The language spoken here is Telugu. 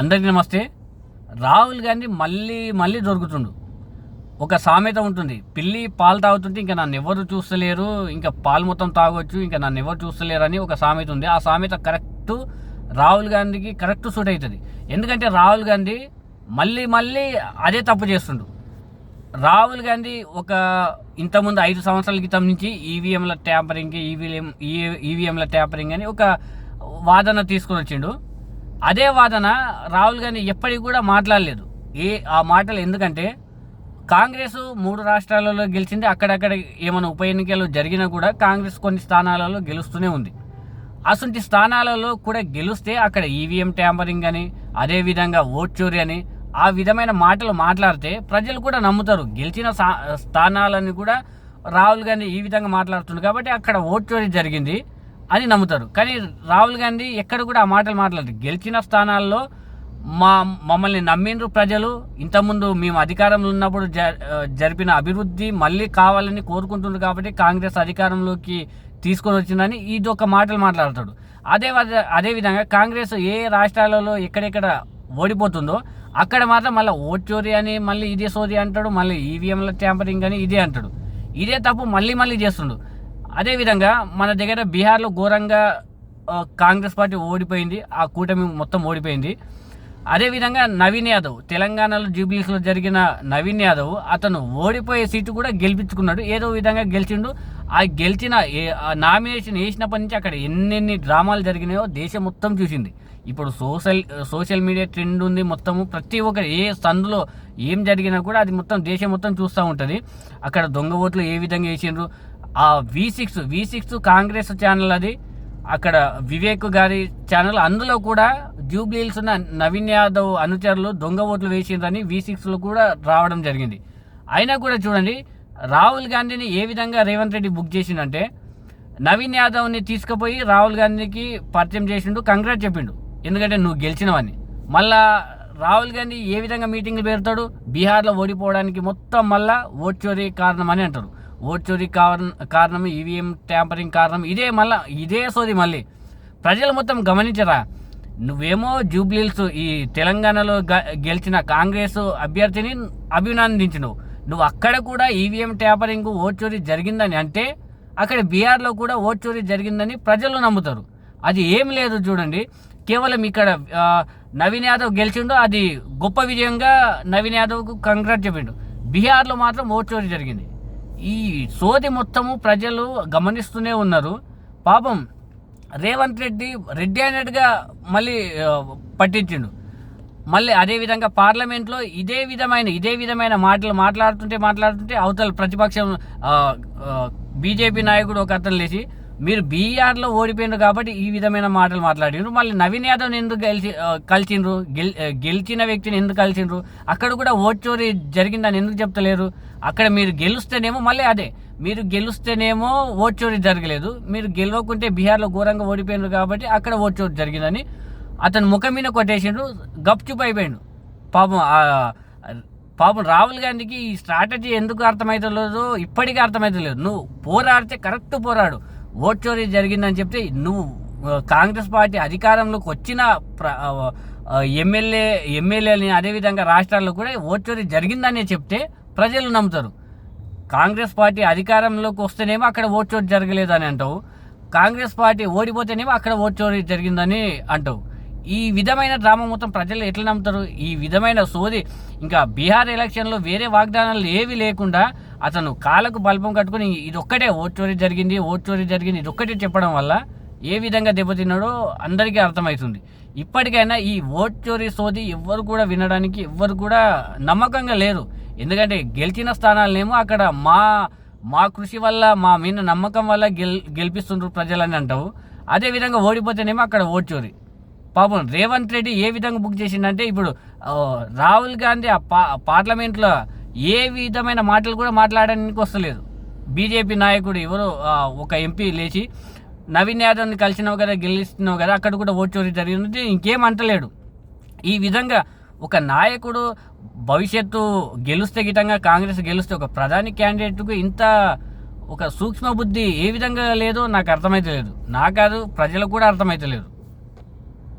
అందరికీ నమస్తే. రాహుల్ గాంధీ మళ్ళీ మళ్ళీ దొరుకుతుండు. ఒక సామెత ఉంటుంది పిల్లి పాలు తాగుతుంటే ఇంకా నన్ను ఎవరు చూస్తలేరు ఇంకా పాలు మొత్తం తాగొచ్చు ఇంకా నన్ను ఎవరు చూస్తలేరు అని ఒక సామెత ఉంది. ఆ సామెత కరెక్ట్ రాహుల్ గాంధీకి కరెక్ట్ సూట్ అవుతుంది. ఎందుకంటే రాహుల్ గాంధీ మళ్ళీ మళ్ళీ అదే తప్పు చేస్తుండు. రాహుల్ గాంధీ ఒక ఇంతకుముందు ఐదు సంవత్సరాల క్రితం నుంచి ఈవీఎంల ట్యాంపరింగ్ ఈవీఎం ఈవీఎంల ట్యాంపరింగ్ అని ఒక వాదన తీసుకొని వచ్చిండు. అదే వాదన రాహుల్ గాంధీ ఎప్పటికి కూడా మాట్లాడలేదు. ఏ ఆ మాటలు ఎందుకంటే కాంగ్రెస్ మూడు రాష్ట్రాలలో గెలిచింది అక్కడక్కడ ఏమైనా ఉప ఎన్నికలు జరిగినా కూడా కాంగ్రెస్ కొన్ని స్థానాలలో గెలుస్తూనే ఉంది. అసంటి స్థానాలలో కూడా గెలిస్తే అక్కడ ఈవీఎం ట్యాంపరింగ్ అని అదేవిధంగా ఓట్ చోరీ అని ఆ విధమైన మాటలు మాట్లాడితే ప్రజలు కూడా నమ్ముతారు. గెలిచిన స్థానాలని కూడా రాహుల్ గాంధీ ఈ విధంగా మాట్లాడుతుంది కాబట్టి అక్కడ ఓట్ చోరీ జరిగింది. అని నమ్ముతారు. కానీ రాహుల్ గాంధీ ఎక్కడ కూడా ఆ మాటలు మాట్లాడరు గెలిచిన స్థానాల్లో మా మమ్మల్ని నమ్మిండ్రు ప్రజలు. ఇంతకుముందు మేము అధికారంలో ఉన్నప్పుడు జ- జరిపిన అభివృద్ధి మళ్ళీ కావాలని కోరుకుంటుంది కాబట్టి కాంగ్రెస్ అధికారంలోకి తీసుకొని వచ్చిందని ఇది ఒక మాటలు మాట్లాడతాడు. అదే అదే విధంగా కాంగ్రెస్ ఏ రాష్ట్రాలలో ఎక్కడెక్కడ ఓడిపోతుందో అక్కడ మాత్రం మళ్ళీ ఓట్ చోరీ అని మళ్ళీ ఇదే సోరీ అంటాడు మళ్ళీ ఈవీఎంల ట్యాంపరింగ్ అని ఇదే అంటాడు. ఇదే తప్పు మళ్ళీ మళ్ళీ చేస్తుండు. అదేవిధంగా మన దగ్గర బీహార్లో ఘోరంగా కాంగ్రెస్ పార్టీ ఓడిపోయింది. ఆ కూటమి మొత్తం ఓడిపోయింది. అదేవిధంగా నవీన్ యాదవ్ తెలంగాణలో జూబ్లీస్లో జరిగిన నవీన్ యాదవ్ అతను ఓడిపోయే సీటు కూడా గెలిపించుకున్నాడు. ఏదో విధంగా గెలిచిండు. ఆ గెలిచిన ఏ- ఆ నామినేషన్ వేసినప్పటి నుంచి అక్కడ ఎన్నెన్ని డ్రామాలు జరిగినాయో దేశం మొత్తం చూసింది. ఇప్పుడు సోషల్ సోషల్ మీడియా ట్రెండ్ ఉంది మొత్తము. ప్రతి ఒక్కరు ఏ సందులో ఏం జరిగినా కూడా అది మొత్తం దేశం మొత్తం చూస్తూ ఉంటుంది. అక్కడ దొంగ ఓట్లు ఏ విధంగా వేసిండ్రు? ఆ V six V six Congress channel అది. అక్కడ వివేక్ గారి ఛానల్ అందులో కూడా జూబ్లీహిల్స్ ఉన్న నవీన్ యాదవ్ అనుచరులు దొంగ ఓట్లు వేసిందని వి సిక్స్లో కూడా రావడం జరిగింది. అయినా కూడా చూడండి రాహుల్ గాంధీని ఏ విధంగా రేవంత్ రెడ్డి బుక్ చేసిండంటే నవీన్ యాదవ్ని తీసుకుపోయి రాహుల్ గాంధీకి పరిచయం చేసిండు కంగ్రాట్ చెప్పిండు. ఎందుకంటే నువ్వు గెలిచినవని. మళ్ళా రాహుల్ గాంధీ ఏ విధంగా మీటింగ్లు పెడతాడు? బీహార్లో ఓడిపోవడానికి మొత్తం మళ్ళా ఓట్ చోరీ కారణం అని అంటారు. ఓటు చోరీ కారణం ఈవీఎం ట్యాంపరింగ్ కారణం ఇదే మళ్ళీ ఇదే సోది మళ్ళీ. ప్రజలు మొత్తం గమనించరా? నువ్వేమో జూబ్లీల్స్ ఈ తెలంగాణలో గ- గెలిచిన కాంగ్రెస్ అభ్యర్థిని అభినందించినవు. నువ్వు అక్కడ కూడా ఈవీఎం ట్యాంపరింగ్ ఓటు చోరీ జరిగిందని అంటే అక్కడ బీహార్లో కూడా ఓటు చోరీ జరిగిందని ప్రజలు నమ్ముతారు. అది ఏం లేదు చూడండి. కేవలం ఇక్కడ నవీన్ యాదవ్ గెలిచిండు అది గొప్ప విజయంగా నవీన్ యాదవ్కు కంగ్రాట్ చెప్పిండు. బీహార్లో మాత్రం ఓటు చోరీ జరిగింది. ఈ సోది మొత్తము ప్రజలు గమనిస్తూనే ఉన్నారు. పాపం రేవంత్ రెడ్డి రెడ్డి అనేట్టుగా మళ్ళీ పట్టించిండు. మళ్ళీ అదే విధంగా పార్లమెంట్లో ఇదే విధమైన ఇదే విధమైన మాటలు మాట్లాడుతుంటే మాట్లాడుతుంటే అవతల ప్రతిపక్షం బీజేపీ నాయకుడు ఒక అతను లేచి మీరు బీఆర్లో ఓడిపోయినారు కాబట్టి ఈ విధమైన మాటలు మాట్లాడినారు మళ్ళీ నవీన్ యాదవ్ని ఎందుకు గెలిచి కలిసిండ్రు? గెల్ గెలిచిన వ్యక్తిని ఎందుకు కలిసిండ్రు? అక్కడ కూడా ఓట్ చోరీ జరిగిందని ఎందుకు చెప్తలేరు? అక్కడ మీరు గెలుస్తేనేమో మళ్ళీ అదే మీరు గెలుస్తేనేమో ఓట్ చోరీ జరగలేదు. మీరు గెలవకుంటే బీహార్లో ఘోరంగా ఓడిపోయినారు కాబట్టి అక్కడ ఓట్ చోరీ జరిగిందని అతను ముఖం మీద కొట్టేసిండ్రు గప్చుప్ అయిపోయిండు. పాపం పాపం రాహుల్ గాంధీకి ఈ స్ట్రాటజీ ఎందుకు అర్థమవుతలేదు ఇప్పటికీ అర్థమవుతలేదు నువ్వు పోరాడితే కరెక్ట్ పోరాడు. ఓట్ చోరీ జరిగిందని చెప్తే నువ్వు కాంగ్రెస్ పార్టీ అధికారంలోకి వచ్చిన ప్ర ఎమ్మెల్యే ఎమ్మెల్యేలని అదేవిధంగా రాష్ట్రాల్లో కూడా ఓట్ చోరీ జరిగిందని చెప్తే ప్రజలు నమ్ముతారు. కాంగ్రెస్ పార్టీ అధికారంలోకి వస్తేనేమో అక్కడ ఓట్ చోరీ జరగలేదని అంటావు. కాంగ్రెస్ పార్టీ ఓడిపోతేనేమో అక్కడ ఓట్ చోరీ జరిగిందని అంటావు. ఈ విధమైన డ్రామా మొత్తం ప్రజలు ఎట్లా నమ్ముతారు? ఈ విధమైన సోది ఇంకా బీహార్ ఎలక్షన్లో వేరే వాగ్దానాలు ఏవి లేకుండా అతను కాళ్ళకు బల్బం కట్టుకుని ఇది ఒక్కటే ఓట్ చోరీ జరిగింది ఓట్ చోరీ జరిగింది ఇది ఒక్కటే చెప్పడం వల్ల ఏ విధంగా దెబ్బతిన్నాడో అందరికీ అర్థమవుతుంది. ఇప్పటికైనా ఈ ఓట్ చోరీ సోది ఎవ్వరు కూడా వినడానికి ఎవ్వరు కూడా నమ్మకంగా లేరు. ఎందుకంటే గెలిచిన స్థానాలనేమో అక్కడ మా మా కృషి వల్ల మా మీద నమ్మకం వల్ల గెల్ గెలిపిస్తుండ్రు ప్రజలని అంటావు. అదేవిధంగా ఓడిపోతేనేమో అక్కడ ఓట్ చోరీ పాపం రేవంత్ రెడ్డి ఏ విధంగా బుక్ చేసిందంటే ఇప్పుడు రాహుల్ గాంధీ ఆ పా పార్లమెంట్లో ఏ విధమైన మాటలు కూడా మాట్లాడడానికి వస్తలేదు. బీజేపీ నాయకుడు ఎవరో ఒక ఎంపీ లేచి నవీన్ యాదవ్ని కలిసినావు కదా గెలిస్తున్నావు కదా అక్కడ కూడా ఓట్ చోరీ జరిగినది ఇంకేం అంటలేడు. ఈ విధంగా ఒక నాయకుడు భవిష్యత్తు గెలుస్తే గిటంగా కాంగ్రెస్ గెలుస్తే ఒక ప్రధాని క్యాండిడేట్కు ఇంత ఒక సూక్ష్మ బుద్ధి ఏ విధంగా లేదో నాకు అర్థమైతే లేదు నా కాదు ప్రజలకు కూడా అర్థమైతే లేదు